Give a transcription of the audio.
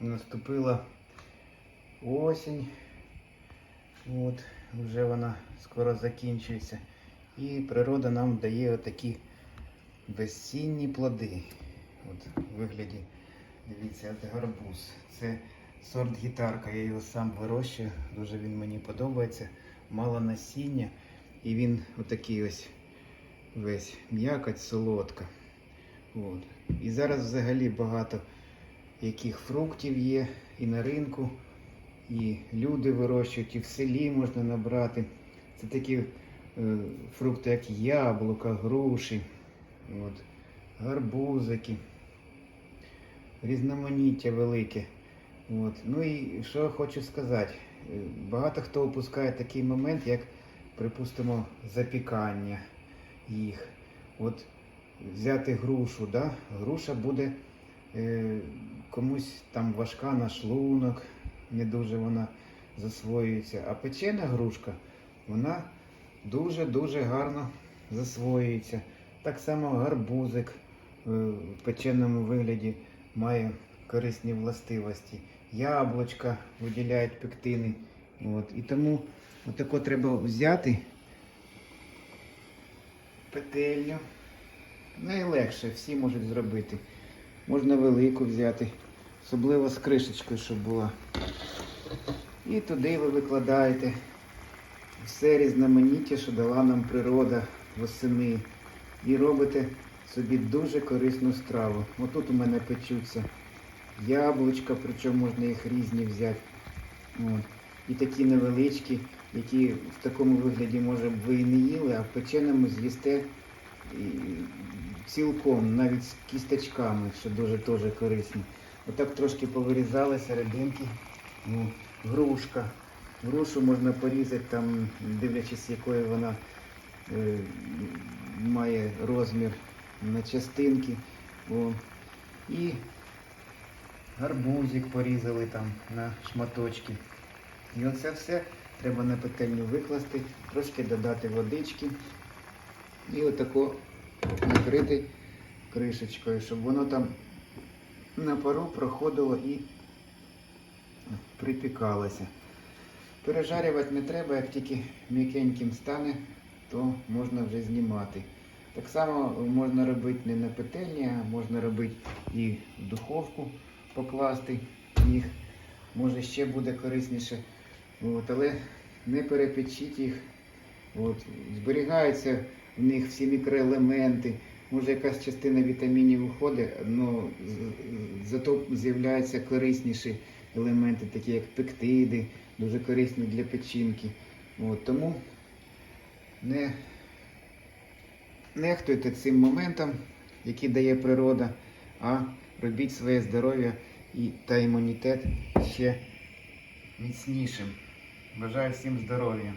наступила осінь. От, вже вона скоро закінчується. І природа нам дає отакі безцінні плоди. От в вигляді, дивіться, от гарбуз. Це сорт гітарка, я його сам вирощую, дуже він мені подобається. Мало насіння. І він отакий ось весь м'якоть, солодка. От. І зараз взагалі багато яких фруктів є і на ринку, і люди вирощують, і в селі можна набрати. Це такі е, фрукти, як яблука, груші, от, гарбузики, різноманіття велике. От. Ну і що я хочу сказати, Е, багато хто опускає такий момент, як, припустимо, запікання їх. От взяти грушу, да? груша буде комусь там важка на шлунок, не дуже вона засвоюється. А печена грушка, вона дуже-дуже гарно засвоюється. Так само гарбузик е, в печеному вигляді має корисні властивості. Яблучка виділяють пектини. От. І тому отако треба взяти петельню. Найлегше, всі можуть зробити. Можна велику взяти, особливо з кришечкою, щоб була. І туди ви викладаєте все різноманіття, що дала нам природа восени. І робите собі дуже корисну страву. Отут у мене печуться яблучка, причому можна їх різні взяти. От. І такі невеличкі, які в такому вигляді, може, б ви і не їли, а в печеному з'їсте цілком, навіть з кісточками, що дуже теж корисні. Отак трошки повирізали серединки. Ну, грушка. Грушу можна порізати, там, дивлячись, якої вона е, має розмір на частинки. О. І гарбузик порізали там на шматочки. І оце все треба на петельню викласти, трошки додати водички і отако накрити кришечкою, щоб воно там на пару проходило і припікалося. Пережарювати не треба, як тільки м'якеньким стане, то можна вже знімати. Так само можна робити не на петельні, а можна робити і в духовку покласти їх. Може ще буде корисніше. От, але не перепечіть їх. От, зберігаються в них всі мікроелементи. Може якась частина вітамінів уходить, але зато з'являються корисніші елементи, такі як пектиди, дуже корисні для печінки. От, тому не нехтуйте цим моментом, який дає природа, а робіть своє здоров'я і та імунітет ще міцнішим. Бажаю всім здоров'я.